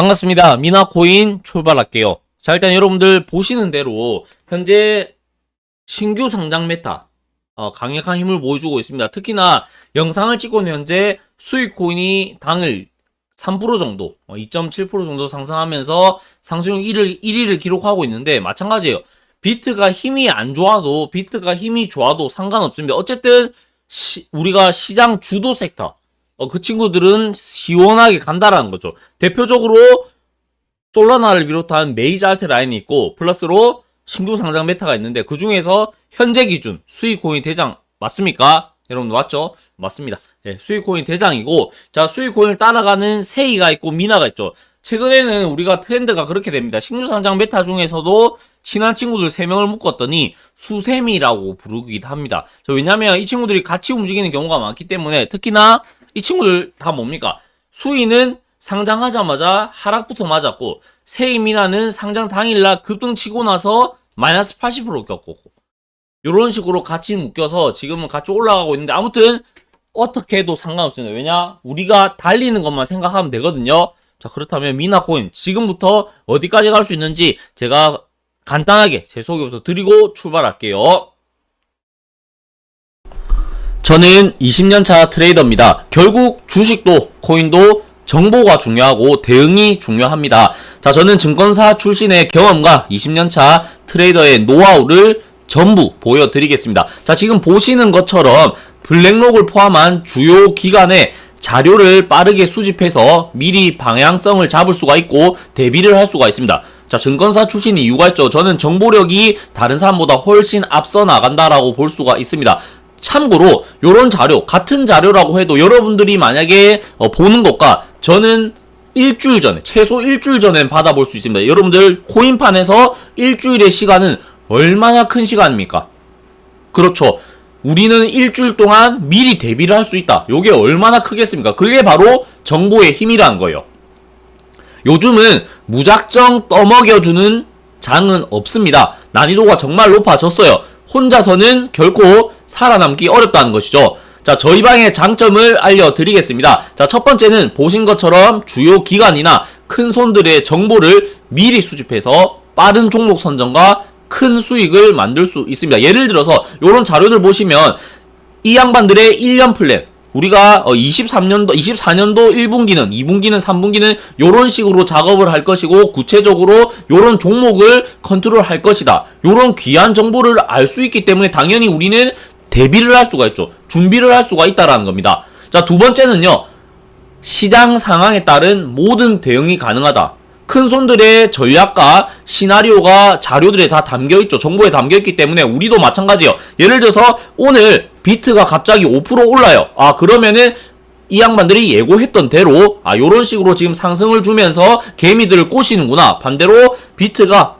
반갑습니다. 미나코인 출발할게요. 자, 일단 여러분들 보시는 대로 현재 신규 상장 메타 어, 강력한 힘을 보여주고 있습니다. 특히나 영상을 찍고 있는 현재 수익 코인이 당일 3% 정도, 어, 2.7% 정도 상승하면서 상승률 1을, 1위를 기록하고 있는데 마찬가지예요. 비트가 힘이 안 좋아도 비트가 힘이 좋아도 상관없습니다. 어쨌든 시- 우리가 시장 주도 섹터 어, 그 친구들은 시원하게 간다라는 거죠. 대표적으로 솔라나를 비롯한 메이저 알트 라인이 있고 플러스로 신규 상장 메타가 있는데 그 중에서 현재 기준 수익 코인 대장 맞습니까? 여러분 맞죠? 맞습니다. 예, 수익 코인 대장이고 자 수익 코인을 따라가는 세이가 있고 미나가 있죠. 최근에는 우리가 트렌드가 그렇게 됩니다. 신규 상장 메타 중에서도 친한 친구들 3명을 묶었더니 수세미라고 부르기도 합니다. 저 왜냐면 이 친구들이 같이 움직이는 경우가 많기 때문에 특히나 이 친구들 다 뭡니까? 수위는 상장하자마자 하락부터 맞았고 세이미나는 상장 당일날 급등 치고 나서 마이너스 80% 겪었고 이런 식으로 같이 묶여서 지금은 같이 올라가고 있는데 아무튼 어떻게 해도 상관없습니다. 왜냐? 우리가 달리는 것만 생각하면 되거든요. 자, 그렇다면 미나코인 지금부터 어디까지 갈 수 있는지 제가 간단하게 제 소개부터 드리고 출발할게요. 저는 20년차 트레이더입니다. 결국 주식도 코인도 정보가 중요하고 대응이 중요합니다. 자, 저는 증권사 출신의 경험과 20년차 트레이더의 노하우를 전부 보여드리겠습니다. 자, 지금 보시는 것처럼 블랙록을 포함한 주요 기관의 자료를 빠르게 수집해서 미리 방향성을 잡을 수가 있고 대비를 할 수가 있습니다. 자, 증권사 출신 이유가 있죠. 저는 정보력이 다른 사람보다 훨씬 앞서 나간다라고 볼 수가 있습니다. 참고로 요런 자료 같은 자료라고 해도 여러분들이 만약에 어, 보는 것과 저는 일주일 전에 최소 일주일 전에 받아볼 수 있습니다. 여러분들 코인판에서 일주일의 시간은 얼마나 큰 시간입니까? 그렇죠. 우리는 일주일 동안 미리 대비를 할 수 있다. 요게 얼마나 크겠습니까? 그게 바로 정보의 힘이라는 거예요. 요즘은 무작정 떠먹여주는 장은 없습니다. 난이도가 정말 높아졌어요. 혼자서는 결코 살아남기 어렵다는 것이죠. 자, 저희 방의 장점을 알려드리겠습니다. 자, 첫 번째는 보신 것처럼 주요 기관이나 큰 손들의 정보를 미리 수집해서 빠른 종목 선정과 큰 수익을 만들 수 있습니다. 예를 들어서 이런 자료들 보시면 이 양반들의 1년 플랜 우리가 23년도 24년도 1분기는 2분기는 3분기는 요런 식으로 작업을 할 것이고 구체적으로 요런 종목을 컨트롤 할 것이다. 요런 귀한 정보를 알 수 있기 때문에 당연히 우리는 대비를 할 수가 있죠. 준비를 할 수가 있다라는 겁니다. 자, 두 번째는요. 시장 상황에 따른 모든 대응이 가능하다. 큰 손들의 전략과 시나리오가 자료들에 다 담겨 있죠. 정보에 담겨 있기 때문에 우리도 마찬가지예요. 예를 들어서 오늘 비트가 갑자기 5% 올라요. 아, 그러면은 이 양반들이 예고했던 대로 아 요런 식으로 지금 상승을 주면서 개미들을 꼬시는구나. 반대로 비트가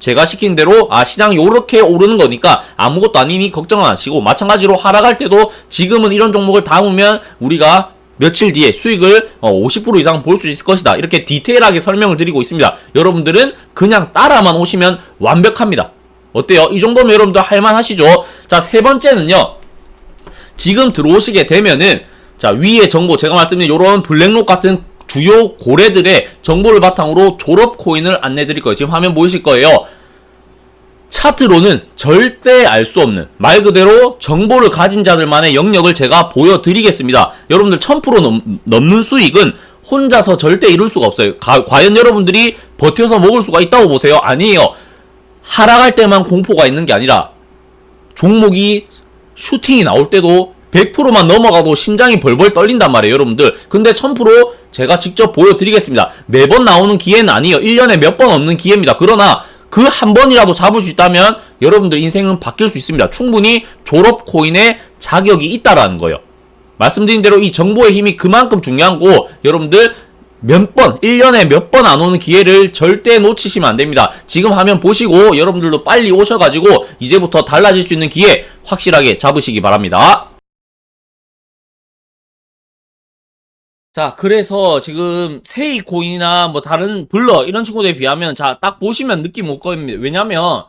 제가 시킨 대로 아 시장 요렇게 오르는 거니까 아무것도 아니니 걱정 안 하시고 마찬가지로 하락할 때도 지금은 이런 종목을 담으면 우리가 며칠 뒤에 수익을 어, 50% 이상 볼 수 있을 것이다. 이렇게 디테일하게 설명을 드리고 있습니다. 여러분들은 그냥 따라만 오시면 완벽합니다. 어때요? 이 정도면 여러분들 할만하시죠? 자, 세 번째는요. 지금 들어오시게 되면은 자, 위에 정보 제가 말씀드린 요런 블랙록 같은 주요 고래들의 정보를 바탕으로 졸업 코인을 안내 드릴 거예요. 지금 화면 보이실 거예요. 차트로는 절대 알 수 없는 말 그대로 정보를 가진 자들만의 영역을 제가 보여드리겠습니다. 여러분들 1000% 넘, 넘는 수익은 혼자서 절대 이룰 수가 없어요. 가- 과연 여러분들이 버텨서 먹을 수가 있다고 보세요? 아니에요. 하락할 때만 공포가 있는 게 아니라 종목이 슈팅이 나올 때도 100%만 넘어가도 심장이 벌벌 떨린단 말이에요, 여러분들. 근데 1000% 제가 직접 보여드리겠습니다. 매번 나오는 기회는 아니에요. 1년에 몇 번 없는 기회입니다. 그러나 그 한 번이라도 잡을 수 있다면 여러분들 인생은 바뀔 수 있습니다. 충분히 졸업 코인의 자격이 있다라는 거예요. 말씀드린 대로 이 정보의 힘이 그만큼 중요한 거 여러분들 몇 번, 1년에 몇 번 안 오는 기회를 절대 놓치시면 안 됩니다. 지금 화면 보시고 여러분들도 빨리 오셔가지고 이제부터 달라질 수 있는 기회 확실하게 잡으시기 바랍니다. 자, 그래서 지금 세이 코인이나 뭐 다른 블러 이런 친구들에 비하면 자, 딱 보시면 느낌 올 겁니다. 왜냐면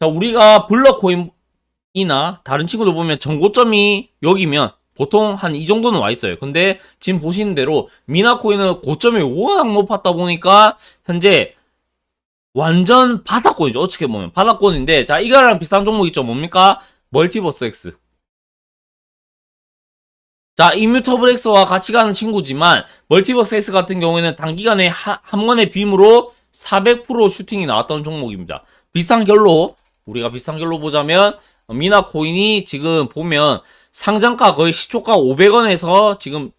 자, 우리가 블러 코인이나 다른 친구들 보면 정고점이 여기면 보통 한 이 정도는 와 있어요. 근데 지금 보시는 대로 미나코인은 고점이 워낙 높았다 보니까 현재 완전 바닥권이죠. 어떻게 보면 바닥권인데 자 이거랑 비슷한 종목 있죠. 뭡니까? 멀티버스 X. 자 이뮤터블 X와 같이 가는 친구지만 멀티버스 X 같은 경우에는 단기간에 하- 한 번의 빔으로 400% 슈팅이 나왔던 종목입니다. 비슷한 결로 우리가 비슷한 결로 보자면 미나 코인이 지금 보면 상장가 거의 시초가 500원에서 지금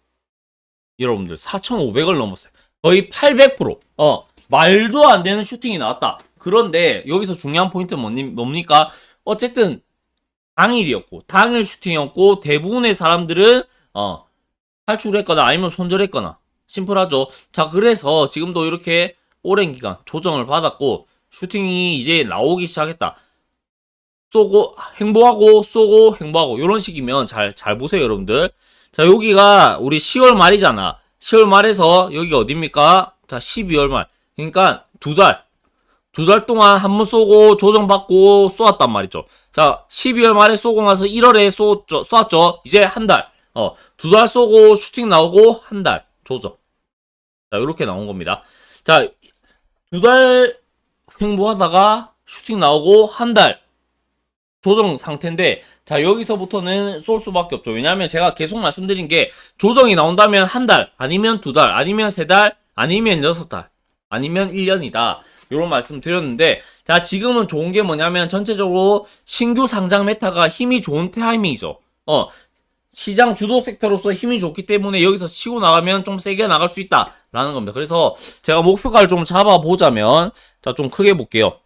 여러분들 4,500원 넘었어요. 거의 800%. 어, 말도 안 되는 슈팅이 나왔다. 그런데 여기서 중요한 포인트는 뭡니까? 어쨌든 당일이었고 당일 슈팅이었고 대부분의 사람들은 어, 탈출했거나 아니면 손절했거나 심플하죠. 자, 그래서 지금도 이렇게 오랜 기간 조정을 받았고 슈팅이 이제 나오기 시작했다. 쏘고 행보하고 쏘고 행보하고 이런 식이면 잘 잘 보세요 여러분들. 자 여기가 우리 10월 말이잖아. 10월 말에서 여기 어딥니까? 자 12월 말. 그러니까 두 달 두 달 동안 한 번 쏘고 조정받고 쏘았단 말이죠. 자 12월 말에 쏘고 나서 1월에 쏘죠. 쏘았죠. 이제 한 달 어 두 달 쏘고 슈팅 나오고 한 달. 조정. 자 이렇게 나온 겁니다. 자 두달 행보하다가 슈팅 나오고 한 달 조정 상태인데 자 여기서부터는 쏠 수밖에 없죠. 왜냐하면 제가 계속 말씀드린 게 조정이 나온다면 한 달 아니면 두 달 아니면 세 달 아니면 여섯 달 아니면 1년이다. 이런 말씀 드렸는데 자 지금은 좋은 게 뭐냐면 전체적으로 신규 상장 메타가 힘이 좋은 타이밍이죠. 어 시장 주도 섹터로서 힘이 좋기 때문에 여기서 치고 나가면 좀 세게 나갈 수 있다라는 겁니다 그래서 제가 목표가를 좀 잡아보자면 자 좀 크게 볼게요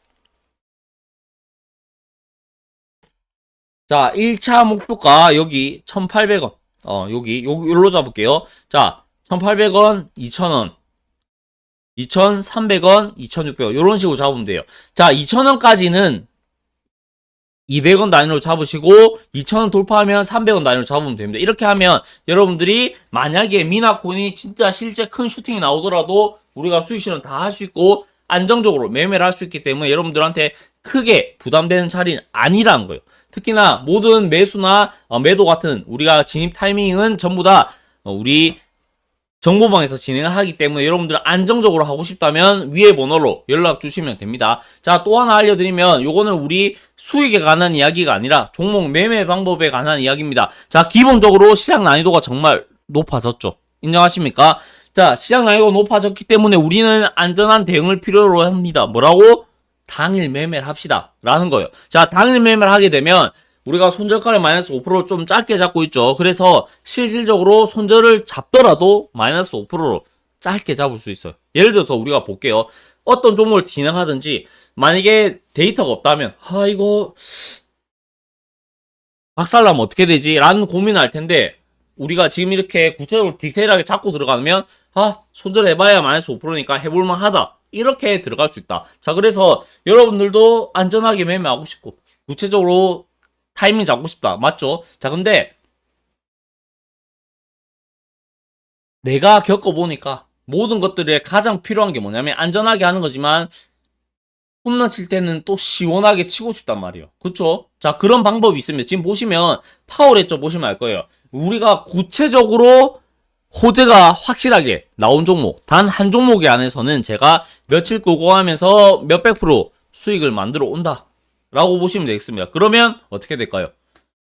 자, 1차 목표가 여기 1,800원. 어, 여기, 요, 요로 잡을게요. 자, 1,800원, 2,000원, 2,300원, 2,600원. 요런 식으로 잡으면 돼요. 자, 2,000원까지는 200원 단위로 잡으시고, 2,000원 돌파하면 300원 단위로 잡으면 됩니다. 이렇게 하면 여러분들이 만약에 미나코인이 진짜 실제 큰 슈팅이 나오더라도 우리가 수익 실현 다 할 수 있고, 안정적으로 매매를 할 수 있기 때문에 여러분들한테 크게 부담되는 자리는 아니라는 거예요. 특히나 모든 매수나 어, 매도 같은 우리가 진입 타이밍은 전부 다 어, 우리 정보방에서 진행을 하기 때문에 여러분들 안정적으로 하고 싶다면 위에 번호로 연락 주시면 됩니다. 자, 또 하나 알려드리면 요거는 우리 수익에 관한 이야기가 아니라 종목 매매 방법에 관한 이야기입니다. 자, 기본적으로 시장 난이도가 정말 높아졌죠. 인정하십니까? 자, 시장 난이도가 높아졌기 때문에 우리는 안전한 대응을 필요로 합니다. 뭐라고? 당일 매매를 합시다. 라는 거예요. 자, 당일 매매를 하게 되면 우리가 손절가를 마이너스 5%좀 짧게 잡고 있죠. 그래서 실질적으로 손절을 잡더라도 마이너스 5%로 짧게 잡을 수 있어요. 예를 들어서 우리가 볼게요. 어떤 종목을 진행하든지 만약에 데이터가 없다면 아 이거 박살나면 어떻게 되지? 라는 고민을 할 텐데 우리가 지금 이렇게 구체적으로 디테일하게 잡고 들어가면 아 손절해봐야 마이너스 5%니까 해볼만 하다 이렇게 들어갈 수 있다 자 그래서 여러분들도 안전하게 매매하고 싶고 구체적으로 타이밍 잡고 싶다 맞죠 자 근데 내가 겪어보니까 모든 것들에 가장 필요한 게 뭐냐면 안전하게 하는 거지만 홈런 칠 때는 또 시원하게 치고 싶단 말이에요. 그쵸? 자, 그런 방법이 있습니다. 지금 보시면 파워레죠 보시면 알 거예요. 우리가 구체적으로 호재가 확실하게 나온 종목, 단 한 종목에 안에서는 제가 며칠 끌고 가면서 몇백 프로 수익을 만들어 온다. 라고 보시면 되겠습니다. 그러면 어떻게 될까요?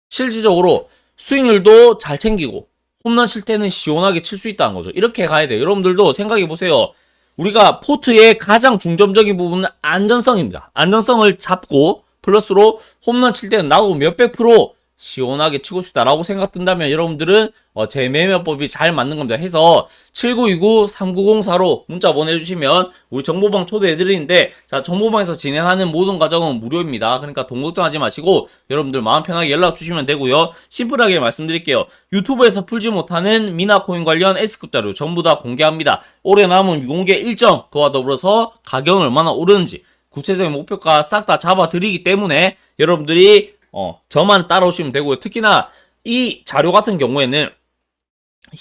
실질적으로 수익률도 잘 챙기고 홈런 칠 때는 시원하게 칠 수 있다는 거죠. 이렇게 가야 돼요. 여러분들도 생각해 보세요. 우리가 포트의 가장 중점적인 부분은 안전성입니다. 안전성을 잡고 플러스로 홈런 칠 때는 나도 몇백 프로 시원하게 치고 싶다라고 생각 든다면 여러분들은 어, 제 매매법이 잘 맞는 겁니다. 해서 7929-3904로 문자 보내주시면 우리 정보방 초대해드리는데 자 정보방에서 진행하는 모든 과정은 무료입니다. 그러니까 돈 걱정하지 마시고 여러분들 마음 편하게 연락 주시면 되고요. 심플하게 말씀드릴게요. 유튜브에서 풀지 못하는 미나코인 관련 S급 자료 전부 다 공개합니다. 올해 남은 미공개 일정 그와 더불어서 가격은 얼마나 오르는지 구체적인 목표가 싹 다 잡아드리기 때문에 여러분들이 어, 저만 따라오시면 되고요. 특히나 이 자료 같은 경우에는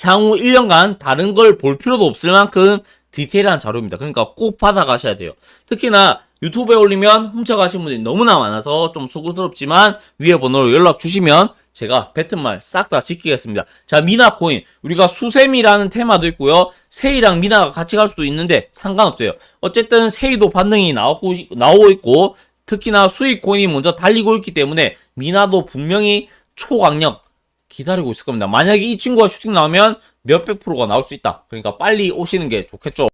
향후 1년간 다른 걸 볼 필요도 없을 만큼 디테일한 자료입니다. 그러니까 꼭 받아가셔야 돼요. 특히나 유튜브에 올리면 훔쳐가신 분들이 너무나 많아서 좀 수고스럽지만 위에 번호로 연락 주시면 제가 뱉은 말 싹 다 지키겠습니다. 자, 미나 코인. 우리가 수세미라는 테마도 있고요. 세이랑 미나가 같이 갈 수도 있는데 상관없어요. 어쨌든 세이도 반등이 나오고, 나오고 있고 특히나 수익 코인이 먼저 달리고 있기 때문에 미나도 분명히 초강력 기다리고 있을 겁니다. 만약에 이 친구가 슈팅 나오면 몇백 프로가 나올 수 있다. 그러니까 빨리 오시는 게 좋겠죠.